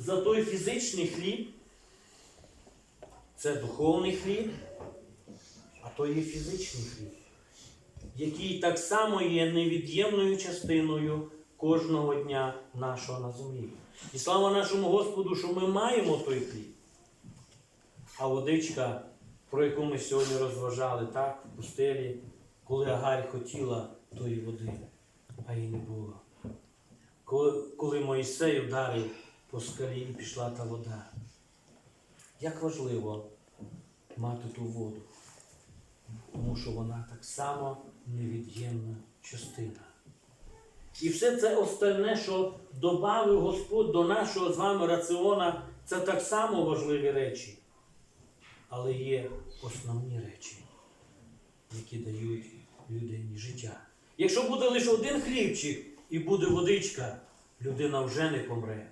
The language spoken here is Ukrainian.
за той фізичний хліб. Це духовний хліб, а то є фізичний хліб, який так само є невід'ємною частиною кожного дня нашого на землі. І слава нашому Господу, що ми маємо той хліб. А водичка, про яку ми сьогодні розважали, так, в пустелі, коли Агарь хотіла тої води, а її не було. Коли, Моїсей вдарив по скалі і пішла та вода. Як важливо мати ту воду, тому що вона так само невід'ємна частина. І все це остальне, що додав Господь до нашого з вами раціона, це так само важливі речі. Але є основні речі, які дають людині життя. Якщо буде лише один хлібчик і буде водичка, людина вже не помре.